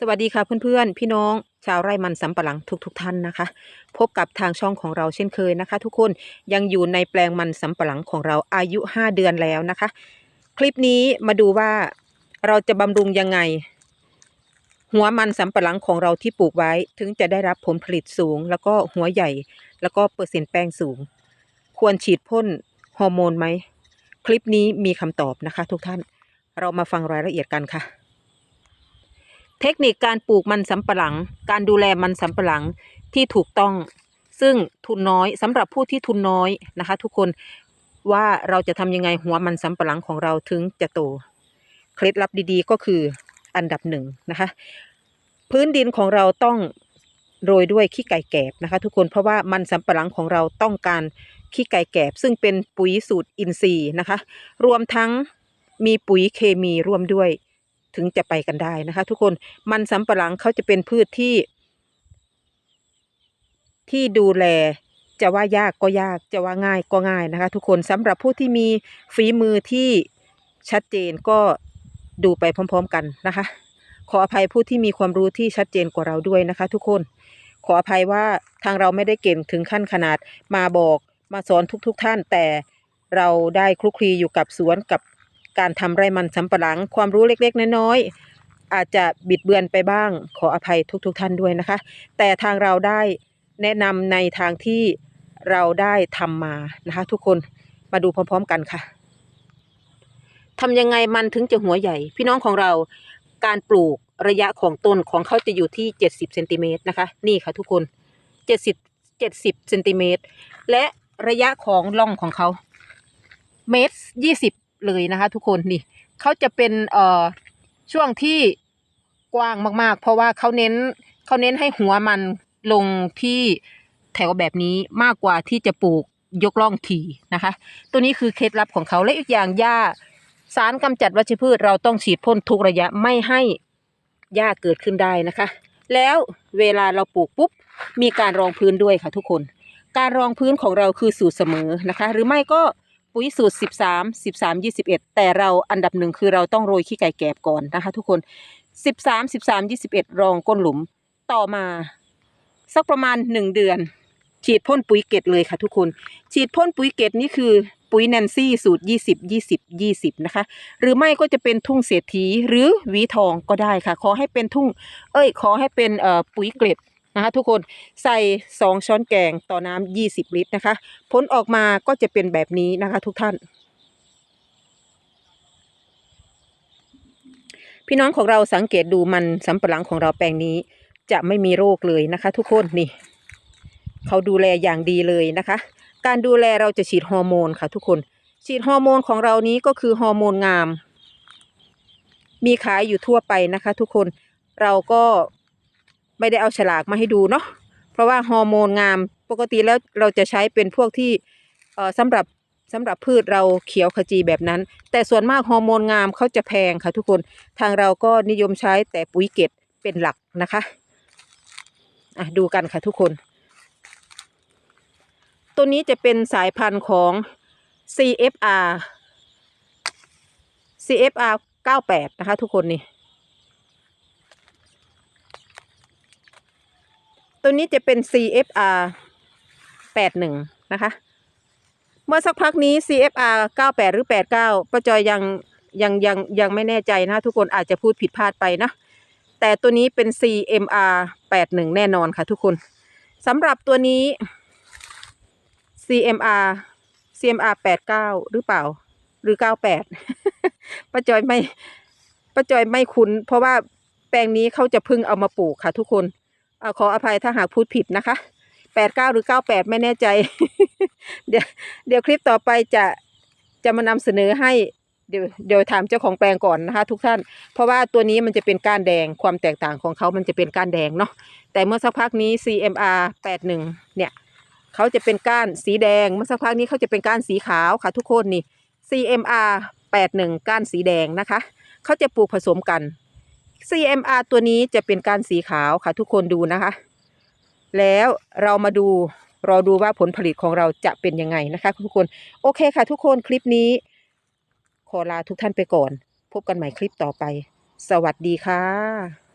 สวัสดีค่ะเพื่อนๆ พี่น้องชาวไร่มันสำปะหลังทุกๆทท่านนะคะ พบกับทางช่องของเราเช่นเคยนะคะ ทุกคนยังอยู่ในแปลงมันสำปะหลังของเราอายุ 5 เดือนแล้วนะคะ คลิปนี้มาดูว่าเราจะบำรุงยังไง หัวมันสำปะหลังของเราที่ปลูกไว้ถึงจะได้รับผลผลิตสูง แล้วก็หัวใหญ่ แล้วก็เปอร์เซ็นต์แป้งสูง ควรฉีดพ่นฮอร์โมนไหมคลิปนี้มีคำตอบนะคะ ทุกท่าน เรามาฟังรายละเอียดกันค่ะ เทคนิคการปลูกมันสำปะหลัง การดูแลมันสำปะหลังที่ถูกต้อง ซึ่งทุนน้อยสำหรับผู้ที่ทุนน้อยนะคะ ทุกคนว่าเราจะทำยังไงหัวมันสำปะหลังของเราถึงจะโต เคล็ดลับดีๆก็คืออันดับหนึ่งนะคะ พื้นดินของเราต้องโรยด้วยขี้ไก่แกบนะคะ ทุกคนเพราะว่ามันสำปะหลังของเราต้องการขี้ไก่แกบ ซึ่งเป็นปุ๋ยสูตรอินทรีย์นะคะ รวมทั้งมีปุ๋ยเคมีร่วมด้วย ถึงจะไปกันได้นะคะ ทุกคนมันสำปะหลังเขาจะเป็นพืชที่ ที่ดูแลจะว่ายากก็ยากจะว่าง่ายก็ง่ายนะคะ ทุกคนสำหรับผู้ที่มีฝีมือที่ชัดเจนก็ดูไปพร้อม ๆ กันนะคะ ขออภัยผู้ที่มีความรู้ที่ชัดเจนกว่าเราด้วยนะคะ ทุกคนขออภัยว่าทางเราไม่ได้เก่งถึงขั้นขนาดมาบอกมาสอนทุกๆทท่าน แต่เราได้คลุกคลีอยู่กับสวนกับ การทำไร่มันสำปะหลัง ความรู้เล็กๆ น้อยๆ อาจจะบิดเบือนไปบ้าง ขออภัยทุกๆทท่านด้วยนะคะ แต่ทางเราได้แนะนำในทางที่เราได้ทำมานะคะ ทุกคนมาดูพร้อมๆกันค่ะทำยังไงมันถึงจะหัวใหญ่ พี่น้องของเราการปลูกระยะของต้นของเขาจะอยู่ที่เจ็ดสิบเซนติเมตรนะคะ นี่ค่ะทุกคนเจ็ดสิบเจ็ดสิบเซนติเมตรและระยะของร่องของเขาเมตรยี่สิบ เลยนะคะ ทุกคนนี่เขาจะเป็นเอ่อช่วงที่กว้างมากๆ เพราะว่าเขาเน้นเขาเน้นให้หัวมันลงที่แถวแบบนี้มากกว่าที่จะปลูกยกล่องทีนะคะ ตัวนี้คือเคล็ดลับของเขาและอีกอย่างหญ้าสารกำจัดวัชพืชเราต้องฉีดพ่นทุกระยะไม่ให้หญ้าเกิดขึ้นได้นะคะ แล้วเวลาเราปลูกปุ๊บมีการรองพื้นด้วยค่ะทุกคน การรองพื้นของเราคือสูตรเสมอนะคะ หรือไม่ก็ ปุ๋ยสูตร 13 13 21 แต่เราอันดับหนึ่งคือเราต้องโรยขี้ไก่แกบก่อนนะคะ ทุกคน 13 13 21 รองก้นหลุมต่อมา สักประมาณ 1 เดือน ฉีดพ่นปุ๋ยเกตเลยค่ะทุกคน ฉีดพ่นปุ๋ยเกตนี่คือปุ๋ยแนนซี่สูตร 20 20 20 นะคะ หรือไม่ก็จะเป็นทุ่งเศรษฐีหรือหวีทองก็ได้ค่ะ ขอให้เป็นทุ่ง เอ้ย ขอให้เป็นปุ๋ยเกล็ด นะคะทุกคนใส่ 2 ช้อนแกงต่อน้ำ20 ลิตรนะคะ ผลออกมาก็จะเป็นแบบนี้นะคะทุกท่าน พี่น้องของเราสังเกตดูมันสำปะหลังของเราแปลงนี้ จะไม่มีโรคเลยนะคะ ทุกคนนี่เขาดูแลอย่างดีเลยนะคะ การดูแลเราจะฉีดฮอร์โมนค่ะทุกคน ฉีดฮอร์โมนของเรานี้ก็คือฮอร์โมนงาม มีขายอยู่ทั่วไปนะคะ ทุกคนเราก็ ไม่ได้เอาฉลากมาให้ดูเนาะเพราะว่าฮอร์โมนงามปกติแล้วเราจะใช้เป็นพวกที่เอ่อสำหรับสำหรับพืชเราเขียวขจีแบบนั้น แต่ส่วนมากฮอร์โมนงามเขาจะแพงค่ะทุกคนทางเราก็นิยมใช้แต่ปุ๋ยเกตเป็นหลักนะคะอะดูกันค่ะทุกคน ตัวนี้จะเป็นสายพันธุ์ของ CFR CFR 98 นะคะทุกคนนี่ ตัวนี้จะเป็น CFR 81 นะคะ เมื่อสักพักนี้ CFR 98 หรือ 89ป้าจอยยังยังยังยังไม่แน่ใจนะทุกคนอาจจะพูดผิดพลาดไปนะแต่ตัวนี้เป็น CMR 81 แน่นอนค่ะทุกคนสำหรับตัวนี้ CMR CMR 89 หรือเปล่า หรือ 98ป้าจอยไม่ป้าจอยไม่คุ้น เพราะว่าแปลงนี้เขาจะเพึ่งเอามาปลูกค่ะทุกคน ขออภัยถ้าหากพูดผิดนะคะ89หรือ98ไม่แน่ใจ เดี๋ยวเดี๋ยวคลิปต่อไปจะจะมานำเสนอให้เดี๋ยวเดี๋ยวถามเจ้าของแปลงก่อนนะคะ ทุกท่าน เพราะว่าตัวนี้มันจะเป็นก้านแดงความแตกต่างของเขามันจะเป็นก้านแดงเนาะแต่เมื่อสักพักนี้ CMR 81เนี่ยเขาจะเป็นก้านสีแดง เมื่อสักพักนี้เขาจะเป็นก้านสีขาวค่ะทุกคนนี่ CMR 81ก้านสีแดงนะคะเขาจะปลูกผสมกัน CMR ตัวนี้จะเป็นการสีขาวค่ะทุกคนดูนะคะ แล้วเรามาดูรอดูว่าผลผลิตของเราจะเป็นยังไงนะคะทุกคน โอเคค่ะทุกคนคลิปนี้ ขอลาทุกท่านไปก่อน พบกันใหม่คลิปต่อไป สวัสดีค่ะ